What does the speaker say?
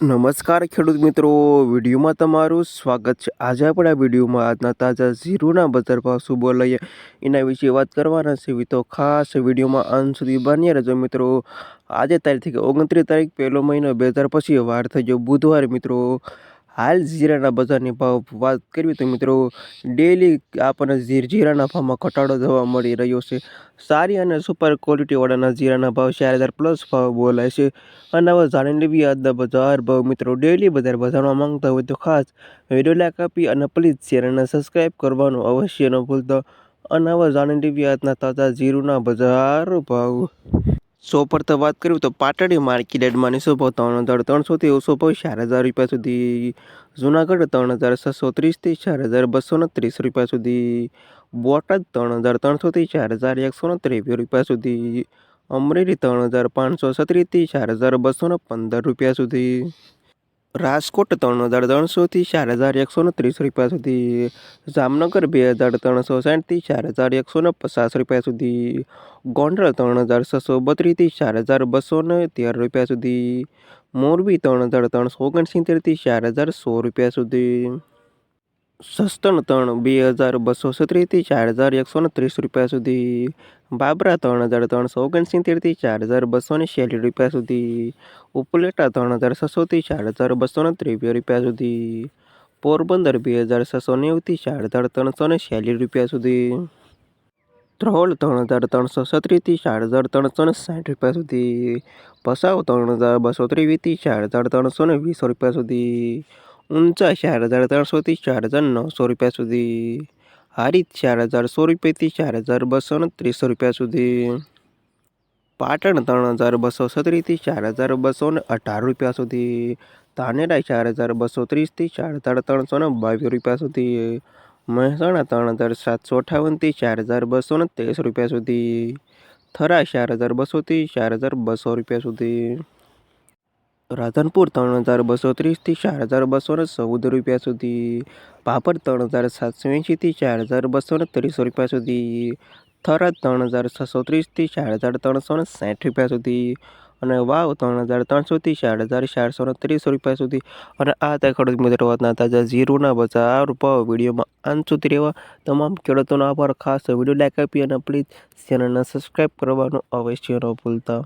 નમસ્કાર ખેડૂત મિત્રો, વિડીયોમાં તમારું સ્વાગત છે. આજે આપણે આ વિડીયોમાં આજના તાજા ઝીરોના બજાર ભાવ શું બોલાઈએ એના વિશે વાત કરવાના છે. તો ખાસ વિડીયોમાં અંત સુધી બન્યા રહેજો મિત્રો. આજે તારીખ ઓગણત્રીસ તારીખ, પહેલો મહિનો બે હજાર પછી વાર થઈ ગયો બુધવારે મિત્રો. હાલ જીરાના બજારની ભાવ વાત કરવી તો મિત્રો ડેલી આપણને જીરાના ભાવમાં ઘટાડો જોવા મળી રહ્યો છે. સારી અને સુપર ક્વોલિટીવાળાના જીરાના ભાવ ચાર હજાર પ્લસ ભાવ બોલાય છે. અને હવે જાણી લેવી આજના બજાર ભાવ. મિત્રો ડેલી બજાર બજારમાં માંગતા હોય તો ખાસ વીડિયો લાઈક આપી અને પ્લીઝ ચેનલને સબસ્ક્રાઈબ કરવાનું અવશ્ય ન ભૂલતા. અને હવે જાણી લેવી આજના તાજા જીરુના બજાર ભાવ. સો પર તો વાત કરું તો પાટડી માર્કેટમાં નીસો ભાવ? ત્રણ હજાર ત્રણસોથી ઓછો ભાવ ચાર હજાર રૂપિયા સુધી. જુનાગઢ ત્રણ હજાર છસો ત્રીસથી ચાર હજાર બસો ને ત્રીસ રૂપિયા સુધી. બોટાદ ત્રણ હજાર ત્રણસોથી ચાર હજાર એકસો ને ત્રેવીસ રૂપિયા સુધી. અમરેલી ત્રણ હજાર પાંચસો છત્રીસથી ચાર હજાર બસો પંદર રૂપિયા સુધી. રાજકોટ ત્રણ હજાર ત્રણસોથી ચાર હજાર એકસો ને ત્રીસ રૂપિયા સુધી, જામનગર બે હજાર ત્રણસો સાઠથી ચાર હજાર એકસો ને પચાસ રૂપિયા સુધી, ગોંડલ ત્રણ હજાર છસો બત્રીસથી ચાર હજાર બસો ને તેર રૂપિયા સુધી, મોરબી ત્રણ હજાર ત્રણસો ઓગણસિત્તેરથી ચાર હજાર સો રૂપિયા સુધી. સસ્તન ત્રણ, બે હજાર બસો સત્રીસથી ચાર હજાર એકસો ને ત્રીસ રૂપિયા સુધી. બાબરા ત્રણ હજાર ત્રણસો ઓગણસિત્તેરથી ચાર હજાર બસો ને છ્યાલીસ રૂપિયા સુધી. ઉપલેટા ત્રણ હજાર છસોથી ચાર હજાર બસો ને ત્રેવીસ રૂપિયા સુધી. પોરબંદર બે હજાર છસો નેવુંથી ચાર હજાર ત્રણસો ને છ્યાલીસ રૂપિયા સુધી. ધ્રોલ ત્રણ હજાર ત્રણસો છત્રીસથી ચાર હજાર ત્રણસો ને સાઠ રૂપિયા સુધી. પસાવ ત્રણ હજાર બસો ત્રેવીસથી ચાર હજાર ત્રણસો ને વીસ રૂપિયા સુધી. ઊંચા ચાર હજાર ત્રણસોથી ચાર હજાર નવસો રૂપિયા સુધી હારી ચાર હજાર સો રૂપિયાથી ચાર હજાર બસો ને ત્રીસો રૂપિયા સુધી પાટણ ત્રણ હજાર બસો સત્રીસથી ચાર હજાર બસો ને અઢાર રૂપિયા સુધી ધાનેરા ચાર હજાર બસો ત્રીસથી ચાર હજાર ત્રણસો ને બાવીસ રૂપિયા સુધી મહેસાણા ત્રણ હજાર સાતસો અઠાવનથી ચાર હજાર બસો ને ત્રીસ રૂપિયા સુધી થરા ચાર હજાર બસોથી ચાર હજાર બસો રૂપિયા સુધી રાધનપુર ત્રણ હજાર બસો ત્રીસથી ચાર હજાર બસો ને ચૌદ રૂપિયા સુધી. પાપડ ત્રણ હજાર સાતસો એંશીથી ચાર હજાર બસો ને ત્રીસો રૂપિયા સુધી. થરાદ ત્રણ હજાર છસો ત્રીસથી ચાર હજાર ત્રણસો ને સાઠ રૂપિયા સુધી. અને વાવ ત્રણ હજાર ત્રણસોથી ચાર હજાર ચારસો ને ત્રીસ રૂપિયા સુધી. અને આ હતા ખેડૂત મિત્રો વાતના તાજા ઝીરોના બજાર રૂપિયા વિડીયોમાં અંત સુધી રહેવા. તમામ ખેડૂતોનો આભાર. ખાસ વીડિયો લાઈક આપી અને પ્લીઝ ચેનલને સબસ્ક્રાઈબ કરવાનું અવશ્ય ન ભૂલતા.